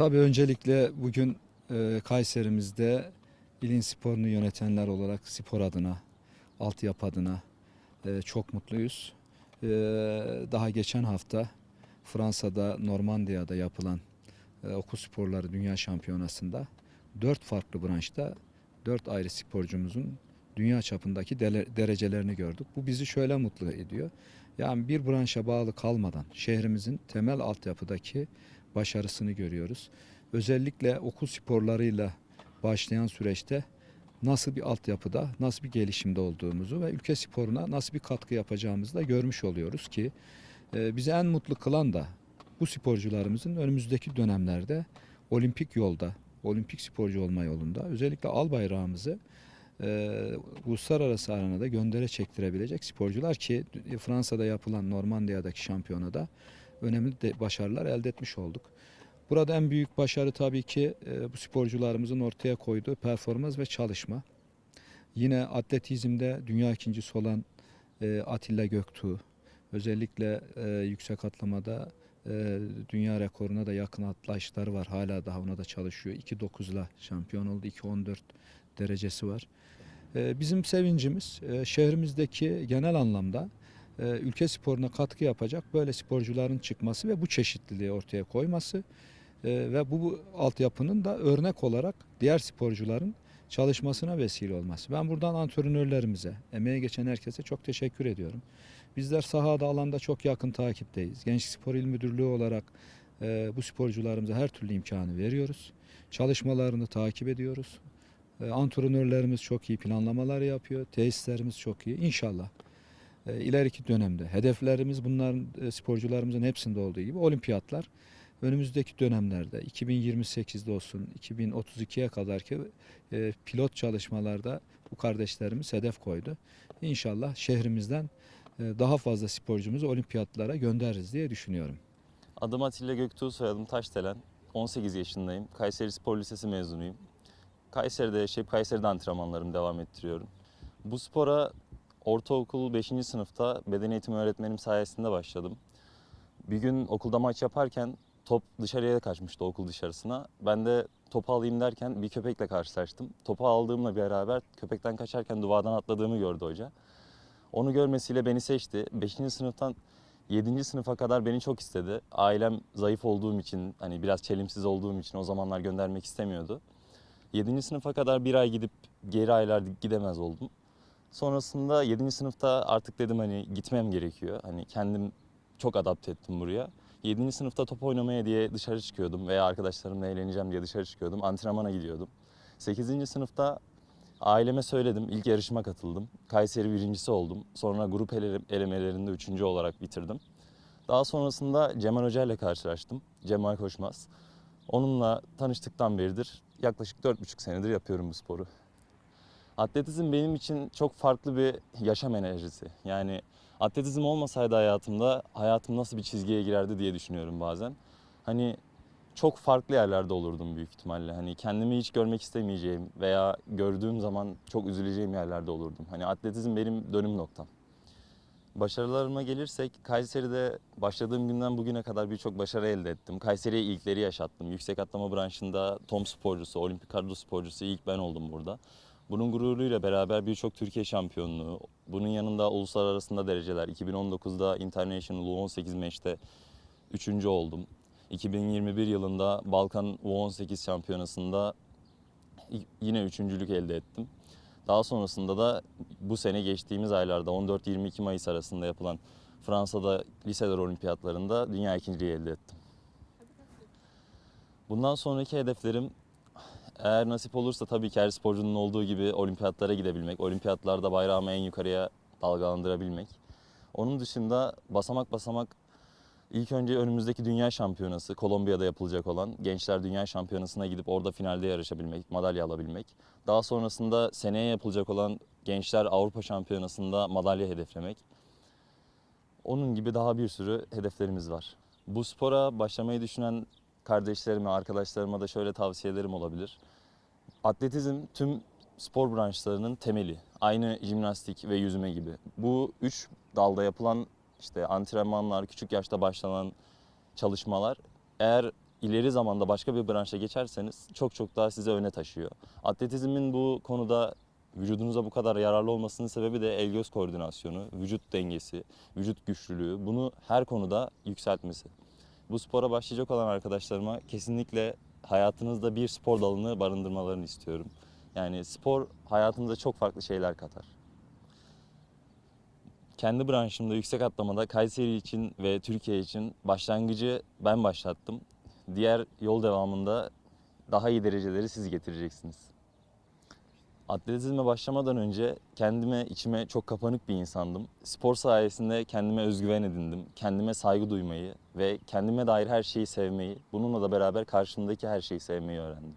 Tabii öncelikle bugün e, Kayserimizde ilin sporunu yönetenler olarak spor adına, altyapı adına e, çok mutluyuz. E, daha geçen hafta Fransa'da Normandiya'da yapılan e, okul sporları dünya şampiyonasında dört farklı branşta dört ayrı sporcumuzun dünya çapındaki derecelerini gördük. Bu bizi şöyle mutlu ediyor. Yani bir branşa bağlı kalmadan şehrimizin temel altyapıdaki başarısını görüyoruz. Özellikle okul sporlarıyla başlayan süreçte nasıl bir altyapıda, nasıl bir gelişimde olduğumuzu ve ülke sporuna nasıl bir katkı yapacağımızı da görmüş oluyoruz ki e, bizi en mutlu kılan da bu sporcularımızın önümüzdeki dönemlerde olimpik yolda, olimpik sporcu olma yolunda özellikle al bayrağımızı e, uluslararası arenada göndere çektirebilecek sporcular ki Fransa'da yapılan Normandiya'daki şampiyonada önemli de başarılar elde etmiş olduk. Burada en büyük başarı tabii ki e, bu sporcularımızın ortaya koyduğu performans ve çalışma. Yine atletizmde dünya ikincisi olan e, Atilla Göktuğ, özellikle e, yüksek atlamada e, dünya rekoruna da yakın atlayışları var. Hala daha ona da çalışıyor. 2.9'la şampiyon oldu. 2.14 derecesi var. E, bizim sevincimiz e, şehrimizdeki genel anlamda ülke sporuna katkı yapacak böyle sporcuların çıkması ve bu çeşitliliği ortaya koyması e, ve bu, bu altyapının da örnek olarak diğer sporcuların çalışmasına vesile olması. Ben buradan antrenörlerimize, emeğe geçen herkese çok teşekkür ediyorum. Bizler sahada alanda çok yakın takipteyiz. Gençlik Spor İl Müdürlüğü olarak e, bu sporcularımıza her türlü imkanı veriyoruz. Çalışmalarını takip ediyoruz. E, antrenörlerimiz çok iyi planlamalar yapıyor. Tesislerimiz çok iyi. İnşallah e, ileriki dönemde hedeflerimiz bunların e, sporcularımızın hepsinde olduğu gibi olimpiyatlar. Önümüzdeki dönemlerde 2028'de olsun 2032'ye kadar ki e, pilot çalışmalarda bu kardeşlerimiz hedef koydu. İnşallah şehrimizden e, daha fazla sporcumuzu olimpiyatlara göndeririz diye düşünüyorum. Adım Atilla Göktuğ, soyadım Taşdelen. 18 yaşındayım. Kayseri Spor Lisesi mezunuyum. Kayseri'de yaşayıp Kayseri'de antrenmanlarımı devam ettiriyorum. Bu spora ortaokul 5. sınıfta beden eğitimi öğretmenim sayesinde başladım. Bir gün okulda maç yaparken top dışarıya kaçmıştı okul dışarısına. Ben de topu alayım derken bir köpekle karşılaştım. Topu aldığımla beraber köpekten kaçarken duvardan atladığımı gördü hoca. Onu görmesiyle beni seçti. 5. sınıftan 7. sınıfa kadar beni çok istedi. Ailem zayıf olduğum için, hani biraz çelimsiz olduğum için o zamanlar göndermek istemiyordu. 7. sınıfa kadar bir ay gidip geri aylar gidemez oldum. Sonrasında 7. sınıfta artık dedim hani gitmem gerekiyor. Hani kendim çok adapte ettim buraya. 7. sınıfta top oynamaya diye dışarı çıkıyordum veya arkadaşlarımla eğleneceğim diye dışarı çıkıyordum. Antrenmana gidiyordum. 8. sınıfta aileme söyledim. İlk yarışıma katıldım. Kayseri birincisi oldum. Sonra grup ele- elemelerinde üçüncü olarak bitirdim. Daha sonrasında Cemal Hoca ile karşılaştım. Cemal Koşmaz. Onunla tanıştıktan beridir yaklaşık 4,5 senedir yapıyorum bu sporu. Atletizm benim için çok farklı bir yaşam enerjisi. Yani atletizm olmasaydı hayatımda hayatım nasıl bir çizgiye girerdi diye düşünüyorum bazen. Hani çok farklı yerlerde olurdum büyük ihtimalle. Hani kendimi hiç görmek istemeyeceğim veya gördüğüm zaman çok üzüleceğim yerlerde olurdum. Hani atletizm benim dönüm noktam. Başarılarıma gelirsek Kayseri'de başladığım günden bugüne kadar birçok başarı elde ettim. Kayseri'ye ilkleri yaşattım. Yüksek atlama branşında tom sporcusu, olimpik kadro sporcusu ilk ben oldum burada. Bunun gururuyla beraber birçok Türkiye şampiyonluğu, bunun yanında uluslararasında dereceler. 2019'da International U18 Meş'te üçüncü oldum. 2021 yılında Balkan U18 şampiyonasında yine üçüncülük elde ettim. Daha sonrasında da bu sene geçtiğimiz aylarda 14-22 Mayıs arasında yapılan Fransa'da liseler olimpiyatlarında dünya ikinciliği elde ettim. Bundan sonraki hedeflerim eğer nasip olursa tabii ki her sporcunun olduğu gibi olimpiyatlara gidebilmek, olimpiyatlarda bayrağımı en yukarıya dalgalandırabilmek. Onun dışında basamak basamak ilk önce önümüzdeki dünya şampiyonası, Kolombiya'da yapılacak olan Gençler Dünya Şampiyonası'na gidip orada finalde yarışabilmek, madalya alabilmek. Daha sonrasında seneye yapılacak olan Gençler Avrupa Şampiyonası'nda madalya hedeflemek. Onun gibi daha bir sürü hedeflerimiz var. Bu spora başlamayı düşünen kardeşlerime, arkadaşlarıma da şöyle tavsiyelerim olabilir. Atletizm tüm spor branşlarının temeli. Aynı jimnastik ve yüzme gibi. Bu üç dalda yapılan işte antrenmanlar, küçük yaşta başlanan çalışmalar eğer ileri zamanda başka bir branşa geçerseniz çok çok daha size öne taşıyor. Atletizmin bu konuda vücudunuza bu kadar yararlı olmasının sebebi de el göz koordinasyonu, vücut dengesi, vücut güçlülüğü. Bunu her konuda yükseltmesi. Bu spora başlayacak olan arkadaşlarıma kesinlikle hayatınızda bir spor dalını barındırmalarını istiyorum. Yani spor hayatınıza çok farklı şeyler katar. Kendi branşımda yüksek atlamada Kayseri için ve Türkiye için başlangıcı ben başlattım. Diğer yol devamında daha iyi dereceleri siz getireceksiniz. Atletizme başlamadan önce kendime, içime çok kapanık bir insandım. Spor sayesinde kendime özgüven edindim. Kendime saygı duymayı ve kendime dair her şeyi sevmeyi, bununla da beraber karşımdaki her şeyi sevmeyi öğrendim.